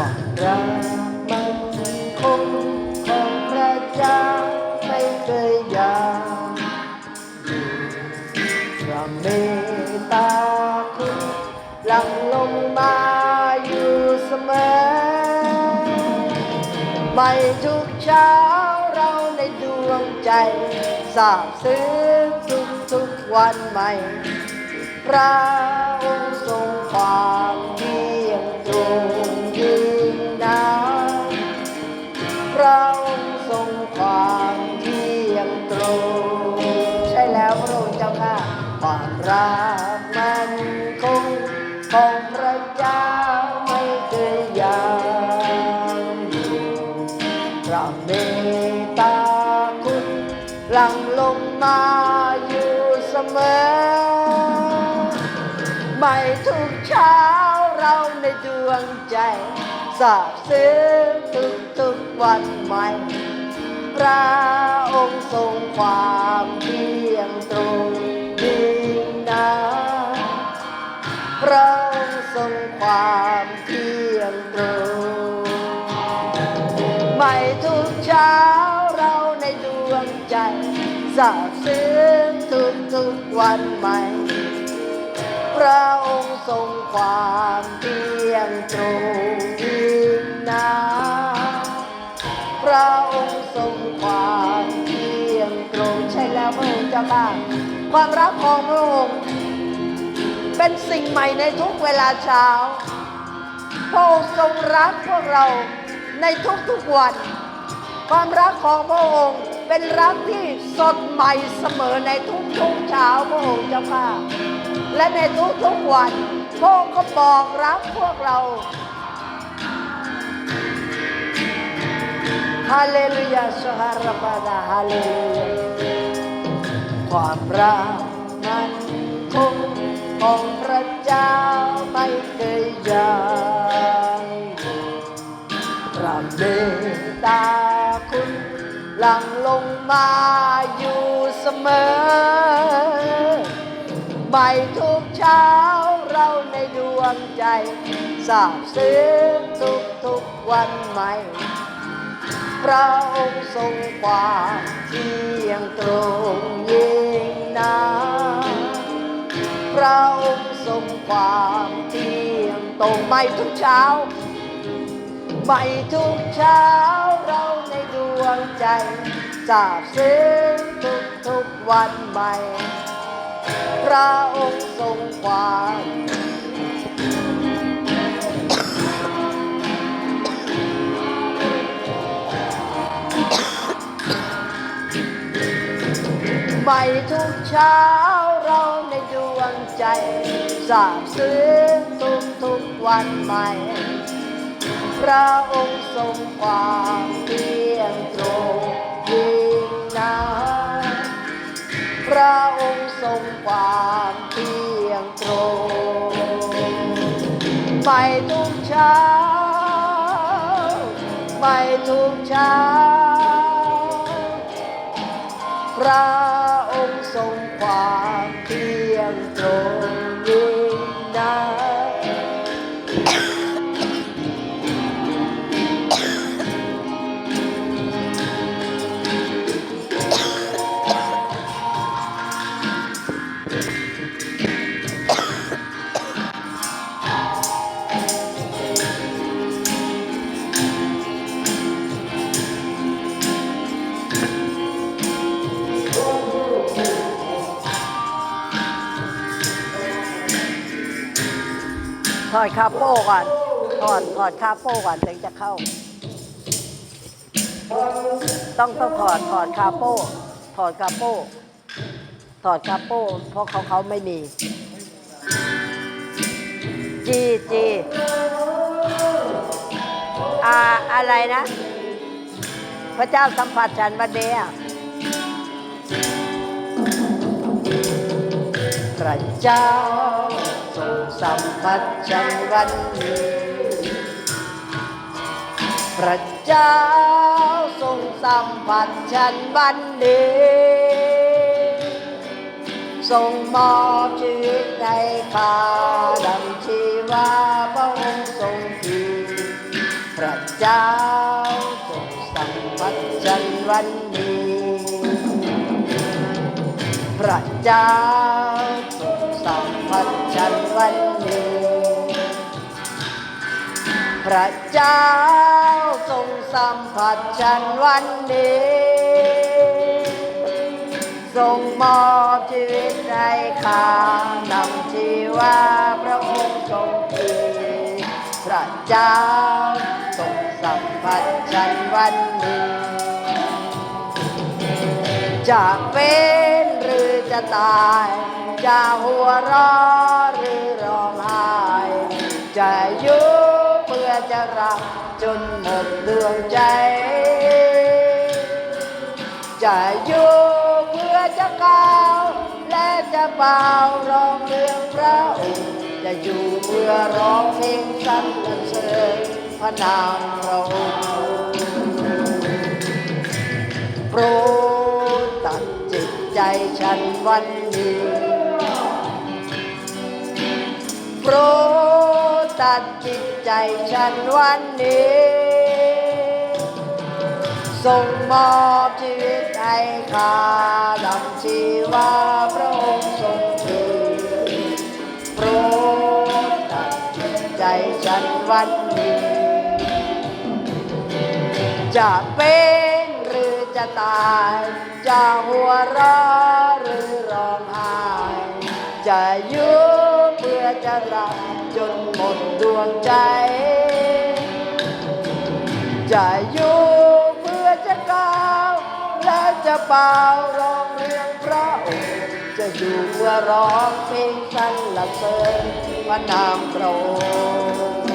ความรักมันคงของพระเจ้าไม่เคยยางพระเมตตาคุณหลั่งลงมาอยู่เสมอ ไม่ทุกเช้าเราในดวงใจสาบซึ้งทุกทุกวันใหม่ พระองค์ทรงความ ความรักมันคงของพระเจ้าไม่เคยยางพระเมตตาคุณหลั่งลงมาอยู่เสมอ ไม่ทุกเช้าเราในดวงใจสาบซึ้งทุกทุกวันใหม่พระองค์ทรงความเที่ยงตรงยิ่ งนาพระองค์ทรงความเที่ยงตรงไม่ทุกเช้าเราในดวงใจสาบซึ้งทุกทุกๆวันใหม่ พระองค์ทรงความเที่ยงตรงยิ่งนาพระองค์ทรงความเที่ยงตรงใช่แล้วพระองค์เจ้าค่ะ ความรักของพระองค์เป็นสิ่งใหม่ในทุกเวลาเช้าพระองค์ทรงรักพวกเราในทุกๆวัน ความรักของพระองค์เป็นรักที่สดใหม่เสมอในทุกๆเช้าพระองค์เจ้าค่ะและในทุกๆวันพระองค์ก็บอกรักพวกเราฮาเลลูยาสหรบาดาฮาเลลูยา ความรักมันคงของพระเจ้าไม่เคยจางพระเมตตาคุณหลั่งลงมาอยู่เสมอ ไม่ทุกเช้าเราในดวงใจสาบซึ้งทุกทุกวันใหม่ พระองค์ทรงความเที่ยงตรงยิ่งนาพระองค์ทรงความเที่ยงตรงไม่ทุกเช้า ไม่ทุกเช้าเราในดวงใจสาบซึ้งทุกทุกวันใหม่พระองค์ทรงความ ไม่ทุกเช้าเราในดวงใจสาบซึ้งทุกทุกวันใหม่ พระองค์ทรงความเที่ยงตรงยิ่งนาพระองค์ทรงความเที่ยงตรงไม่ทุกเช้าไม่ทุกเช้าพระ ความเที่ยงตรง อดคาโป้ก่อนถอดถอดคาโป้ก่อนถึงจะเข้า ต้องต้องถอดถอดคาโป้ถอดคาโป้ถอดคาโป้เพราะเขาเขาไม่มีจีจีอ่าอะไรนะ พระเจ้าสัมผัสฉันวันนี้อะพระเจ้า สัมผัสฉันวันนี้พระเจ้าทรงสัมผัสฉันวันนี้ทรงมอบชีวิตให้ข้าดังชีวาพระองค์ทรงคือเจ้าทรงสัมผัสฉันวันนี้ พระเจ้าทรงสัมผัสฉันวัน พระเจ้าทรงสัมผัสฉันวันนี้ ทรงมอบชีวิตให้ข้านำชีวาพระองค์ทรงดีพระเจ้าทรงสัมผัสฉันวันนี้ จะเป็นหรือจะตาย จะหัวเราะหรือร้องไห้จะอยู่ จะรักจนหมดดวงใจ จะอยู่เพื่อจะก้าวและจะเป่าร้องเรื่องพระองค์จะอยู่เพื่อร้องเพลงสรรเสริญพระนามพระองค์โปรดตัดจิตใจฉันวันนี้โปรด ตัดจิตใจฉันวันนี้ ส่งมอบชีวิตให้ข้าดำชีวาพระองค์ทรงดีโปรดตัดจิตใจฉันวันนี้ จะเป็นหรือจะตาย จะหัวเราะหรือร้องไห้จะอยู่เพื่อจะรัก จนหมดดวงใจ จะอยู่เพื่อจะก้าวและจะเป่าร้องเรื่องพระองค์จะอยู่เพื่อร้องเพลงสรรเสริญพระนามพระองค์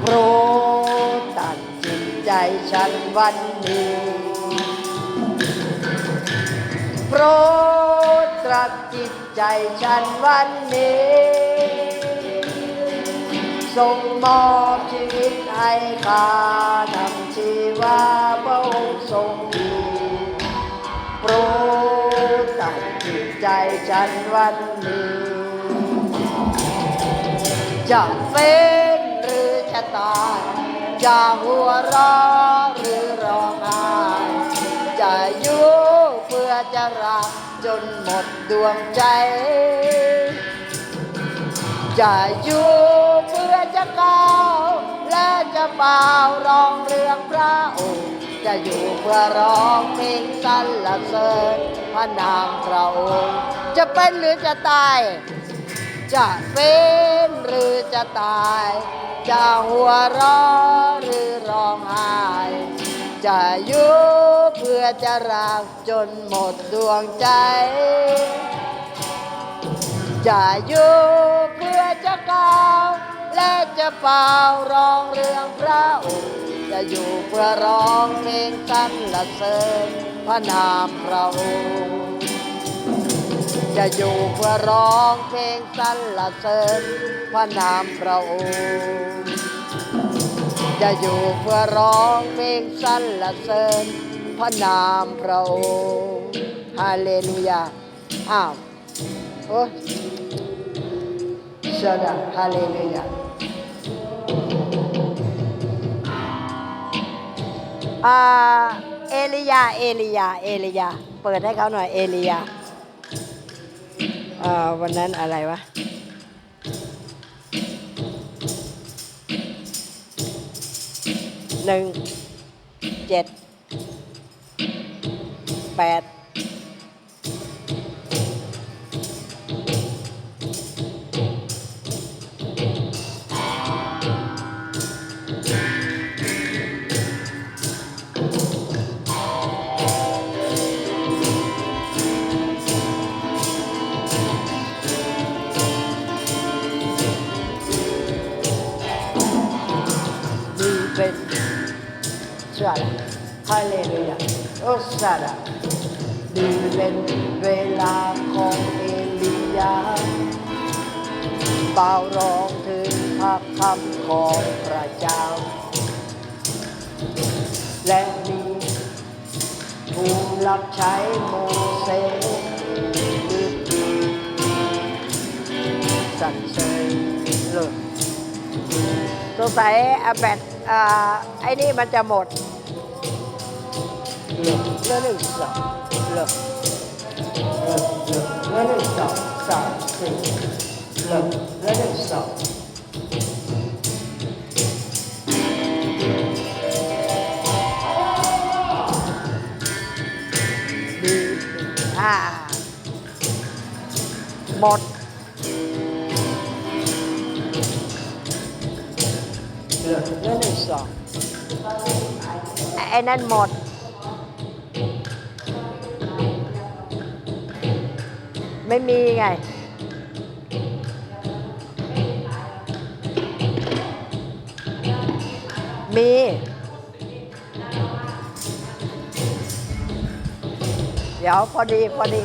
โปรดตัดจิตใจฉันวันนี้โปรด ตรัสจิตใจฉันวันนี้ส่งมอบชีวิตให้ข้านำชีวาพระองค์ทรงดีโปรดตัดจิตใจฉันวันนี้จะเป็นหรือจะตายจะหัวเราะหรือร้องไห้จะอยู่เพื่อจะรัก จนหมดดวงใจ จะอยู่เพื่อจะก้าวและจะเป่าร้องเรื่องพระองค์ จะอยู่เพื่อร้องเพลงสรรเสริญพระนามพระองค์ จะเป็นหรือจะตาย จะเป็นหรือจะตาย จะหัวเราะหรือร้องไห้ จะอยู่เพื่อจะรักจนหมดดวงใจ จะอยู่เพื่อจะก้าวและจะเป่าร้องเรื่องพระองค์จะอยู่เพื่อร้องเพลงสรรเสริญพระนามพระองค์จะอยู่เพื่อร้องเพลงสรรเสริญพระนามพระองค์ จะอยู่เพื่อร้องเพลงสรรเสริญพระนามพระองค์ฮาเลลูยา อ้าว โอ้ชดาฮาเลลูยา อ่า เอลียา เอลียา เอลียา เปิดให้เขาหน่อย เอลียาอ่าวันนั้นอะไรวะ หนึ่งเจ็ดแปด ชาดาฮาเลลูยาโอชาดานี่เป็นเวลาของเอลียาเป่าร้องถึงพระคำของพระเจ้า และมีผู้รับใช้โมเสสสรรเสริญเลิศสงสัยอะแบตอ่าไอ้นี่มันจะหมด เหลือเหลือหนึ่งสองเหลือเหลือเห ไม่มีไง มี เดี๋ยวพอดี พอดี